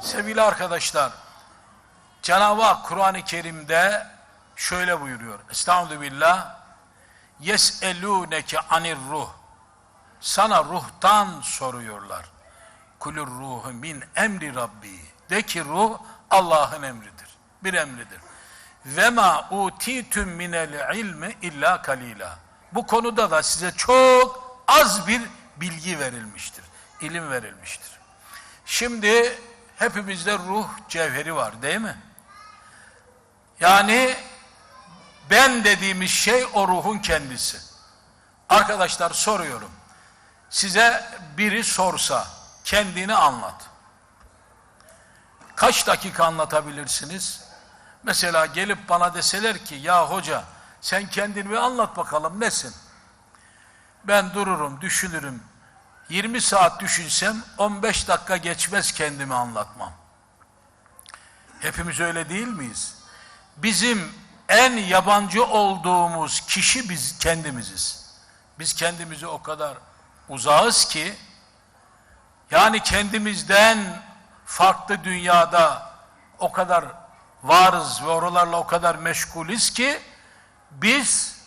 Sevgili arkadaşlar, Cenab-ı Hak Kur'an-ı Kerim'de şöyle buyuruyor. Estağfurullah billah. Yes'elûneke anir ruh. Sana ruhtan soruyorlar. Kulur ruhu min emri Rabbi. De ki ruh Allah'ın emridir. Bir emridir. Ve ma utitüm minel ilmi illa kalila. Bu konuda da size çok az bir bilgi verilmiştir. İlim verilmiştir. Şimdi hepimizde ruh cevheri var değil mi? Yani ben dediğimiz şey o ruhun kendisi. Arkadaşlar soruyorum. Size biri sorsa kendini anlat. Kaç dakika anlatabilirsiniz? Mesela gelip bana deseler ki ya hoca sen kendini bir anlat bakalım nesin? Ben dururum, düşünürüm. 20 saat düşünsem 15 dakika geçmez kendimi anlatmam. Hepimiz öyle değil miyiz? Bizim en yabancı olduğumuz kişi biz kendimiziz. Biz kendimizi o kadar uzağız ki yani kendimizden farklı dünyada o kadar varız ve oralarla o kadar meşgulüz ki biz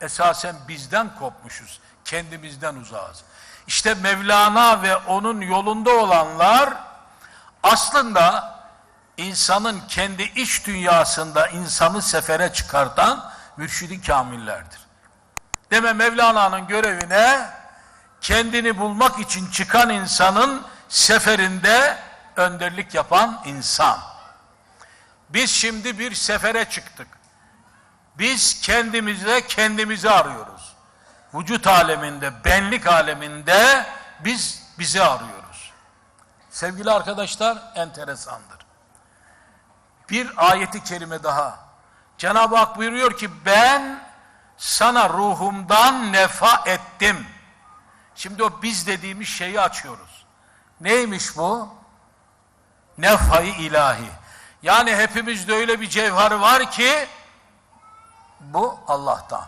esasen bizden kopmuşuz. Kendimizden uzağız. İşte Mevlana ve onun yolunda olanlar aslında insanın kendi iç dünyasında insanı sefere çıkartan mürşidi kamillerdir. Deme Mevlana'nın görevine kendini bulmak için çıkan insanın seferinde önderlik yapan insan. Biz şimdi bir sefere çıktık. Biz kendimize kendimizi arıyoruz. Vücut aleminde, benlik aleminde biz bizi arıyoruz. Sevgili arkadaşlar enteresandır. Bir ayeti kerime daha. Cenab-ı Hak buyuruyor ki ben sana ruhumdan nefa ettim. Şimdi o biz dediğimiz şeyi açıyoruz. Neymiş bu? Nefayı ilahi. Yani hepimizde öyle bir cevher var ki bu Allah'tan.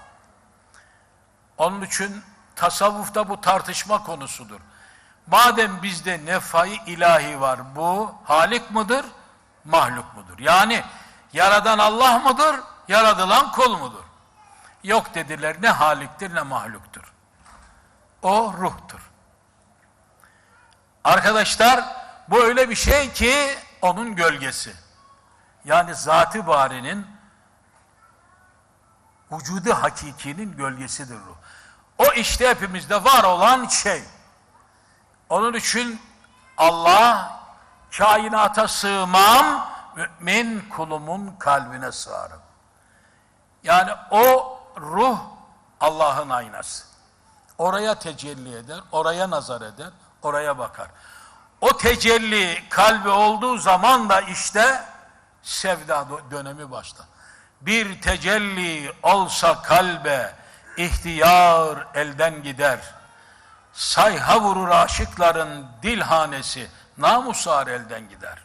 Onun için tasavvufta bu tartışma konusudur. Madem bizde nefayı ilahi var bu halik mıdır, mahluk mudur? Yani yaradan Allah mıdır, yaradılan kul mudur? Yok dediler ne haliktir ne mahluktur. O ruhtur. Arkadaşlar bu öyle bir şey ki onun gölgesi. Yani zatı barinin vücudu hakikinin gölgesidir ruh. O işte hepimizde var olan şey. Onun için Allah kainata sığmam, mümin kulumun kalbine sığarım. Yani o ruh Allah'ın aynası. Oraya tecelli eder, oraya nazar eder, oraya bakar. O tecelli kalbi olduğu zaman da işte sevda dönemi başlar. Bir tecelli olsa kalbe ihtiyar elden gider. Sayha vurur aşıkların dilhanesi namusar elden gider.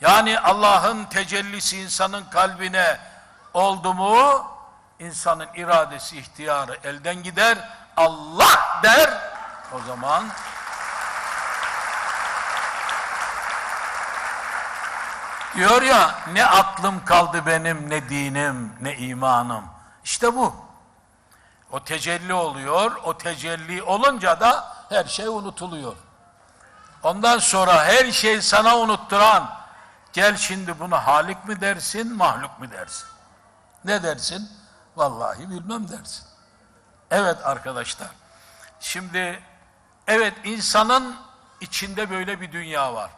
Yani Allah'ın tecellisi insanın kalbine oldu mu insanın iradesi ihtiyarı elden gider. Allah der o zaman Diyor ya ne aklım kaldı benim ne dinim ne imanım. İşte bu. O tecelli oluyor. O tecelli olunca da her şey unutuluyor. Ondan sonra her şey sana unutturan gel şimdi bunu halik mi dersin mahluk mu dersin? Ne dersin? Vallahi bilmem dersin. Evet arkadaşlar. Şimdi evet insanın içinde böyle bir dünya var.